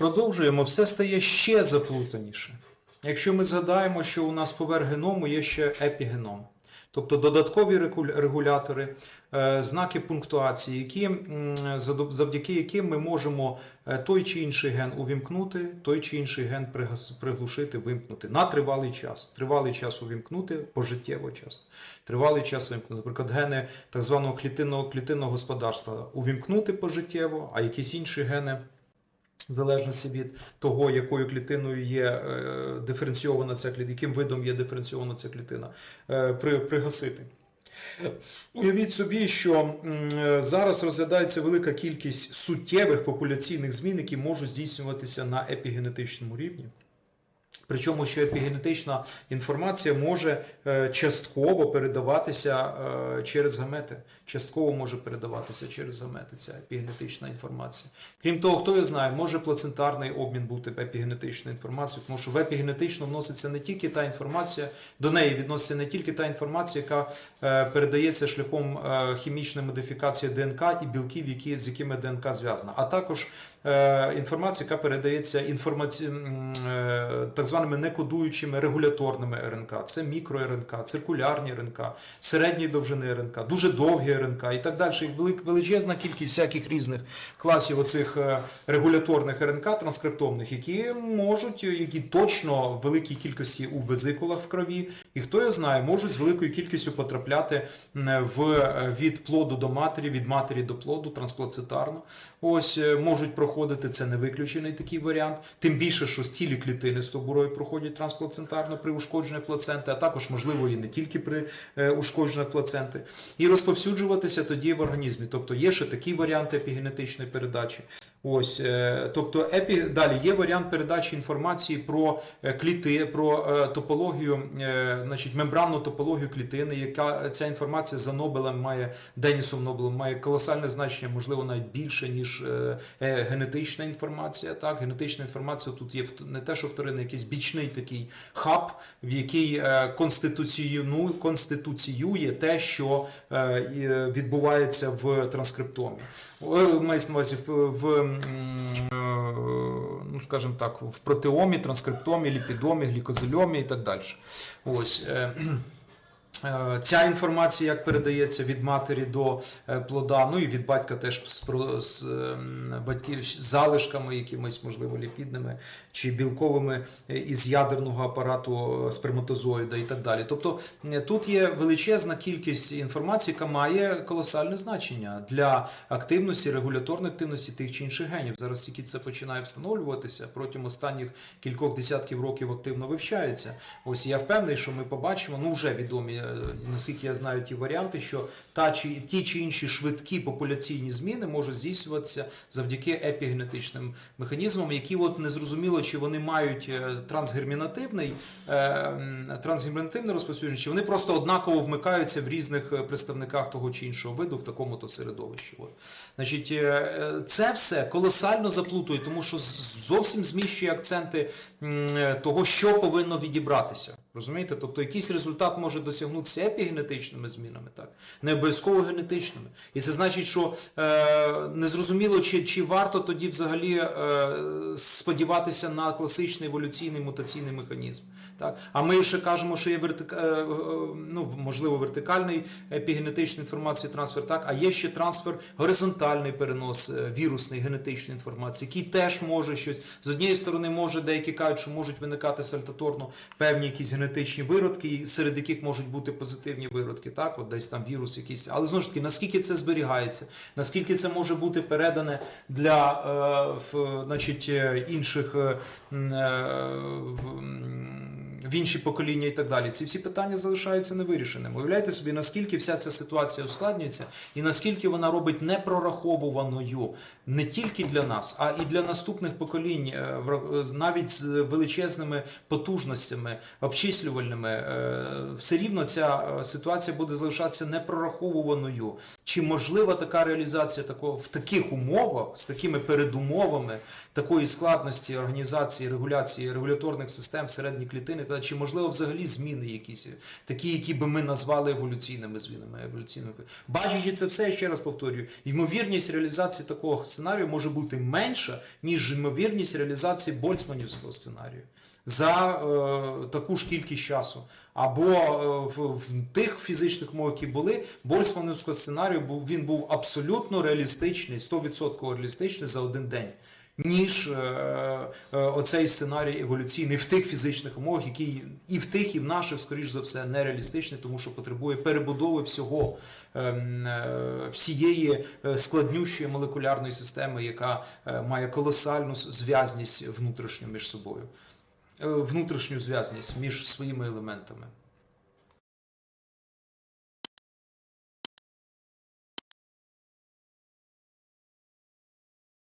Продовжуємо, все стає ще заплутаніше. Якщо ми згадаємо, що у нас поверх геному є ще епігеном, тобто додаткові регулятори, е, знаки пунктуації, які, завдяки яким ми можемо е, той чи інший ген увімкнути, той чи інший ген приглушити, вимкнути на тривалий час. Тривалий час увімкнути пожиттєво часто. Тривалий час вимкнути. Наприклад, гени так званого клітинного, клітинного господарства увімкнути пожиттєво, а якісь інші гени в залежності від того, якою клітиною є е, диференційована ця клітина, яким видом є диференційована ця клітина, е, при, пригасити. Уявіть собі, що е, зараз розглядається велика кількість суттєвих популяційних змін, які можуть здійснюватися на епігенетичному рівні. Причому, що епігенетична інформація може е, частково передаватися е, через гамети. Частково може передаватися через гамети ця епігенетична інформація. Крім того, хто я знає, може плацентарний обмін бути епігенетичною інформацією, тому що в епігенетично вноситься не тільки та інформація, до неї відноситься не тільки та інформація, яка е, передається шляхом хімічної модифікації ДНК і білків, які, з якими ДНК зв'язана, а також інформація, яка передається інформаці... так званими некодуючими регуляторними РНК. Це мікро-РНК, циркулярні РНК, середньої довжини РНК, дуже довгі РНК і так далі. Велик- величезна кількість всяких різних класів оцих е, регуляторних РНК транскриптомних, які можуть, які точно в великій кількості у везикулах в крові, і хто я знає, можуть з великою кількістю потрапляти в, е, від плоду до матері, від матері до плоду трансплацитарно. Ось е, можуть проходити це не виключений такий варіант. Тим більше, що з цілі клітини стовбурою проходять трансплацентарно при ушкодженні плаценти, а також можливо і не тільки при е, ушкодженнях плаценти, і розповсюджуватися тоді в організмі. Тобто є ще такі варіанти епігенетичної передачі. Ось, е, тобто, епі... далі є варіант передачі інформації про е, кліти, про е, топологію, значить, мембранну топологію клітини, яка ця інформація за Нобелем має Денісом Нобелем має колосальне значення, можливо, навіть більше, ніж генетична інформація. Так, генетична інформація тут є не те, що вторинний, якийсь бічний такий хаб, в який конституціюну, конституціює те, що відбувається в транскриптомі. Мається на увазі в, ну, скажімо так, в протеомі, транскриптомі, ліпідомі, глікозильомі і так далі. Ось. Е, Ця інформація як передається від матері до е, плода, ну і від батька теж з, з ем, батьків залишками, якимись, можливо, ліпідними чи білковими е, із ядерного апарату сперматозоїда і так далі. Тобто тут є величезна кількість інформації, яка має колосальне значення для активності, регуляторної активності тих чи інших генів. Зараз тільки це починає встановлюватися протягом останніх кількох десятків років активно вивчається. Ось я впевнений, що ми побачимо, ну вже відомі, наскільки я знаю, ті варіанти, що та чи ті чи інші швидкі популяційні зміни можуть здійснюватися завдяки епігенетичним механізмам, які от незрозуміло, чи вони мають е, трансгермінативний е, трансгермінативне розповсюдження, чи вони просто однаково вмикаються в різних е, представниках того чи іншого виду в такому то середовищі. От. Значить, це все колосально заплутує, тому що зовсім зміщує акценти того, що повинно відібратися. Розумієте? Тобто якийсь результат може досягнутися епігенетичними змінами, так? не обов'язково генетичними. І це значить, що е, незрозуміло, чи, чи варто тоді взагалі е, сподіватися на класичний еволюційний мутаційний механізм. Так? А ми ще кажемо, що є вертик... е, е, ну, можливо вертикальний епігенетичний інформації трансфер, так? а є ще трансфер, горизонтальний перенос е, вірусної генетичної інформації, який теж може щось. З однієї сторони, може, деякі кажуть, що можуть виникати сальтаторно певні якісь генетичні виродки, серед яких можуть бути позитивні виродки, так, от десь там вірус якийсь. Але знову ж таки, наскільки це зберігається, наскільки це може бути передане для е, в, значить, е, інших е, е, в інші покоління і так далі. Ці всі питання залишаються невирішеними. Уявляєте собі, наскільки вся ця ситуація ускладнюється, і наскільки вона робить непрораховуваною не тільки для нас, а і для наступних поколінь, е, навіть з величезними потужностями обчислювальними. е, Все рівно ця е, ситуація буде залишатися непрораховуваною. Чи можлива така реалізація такого в таких умовах, з такими передумовами такої складності організації, регуляції регуляторних систем всередині клітини? та, чи можливо взагалі зміни якісь, такі, які би ми назвали еволюційними змінами. Еволюційними. Бачачи це все, я ще раз повторюю, ймовірність реалізації такого сценарію може бути менша, ніж ймовірність реалізації Больцманівського сценарію за е, таку ж кількість часу. Або е, в, в тих фізичних умовах, які були, Больцманівського сценарію був він був абсолютно реалістичний, 100% реалістичний за один день. Ніж е, е, оцей сценарій еволюційний в тих фізичних умовах, які і в тих, і в наших, скоріш за все, нереалістичний, тому що потребує перебудови всього ем, е, всієї складнющої молекулярної системи, яка має колосальну зв'язність внутрішню між собою, внутрішню зв'язність між своїми елементами.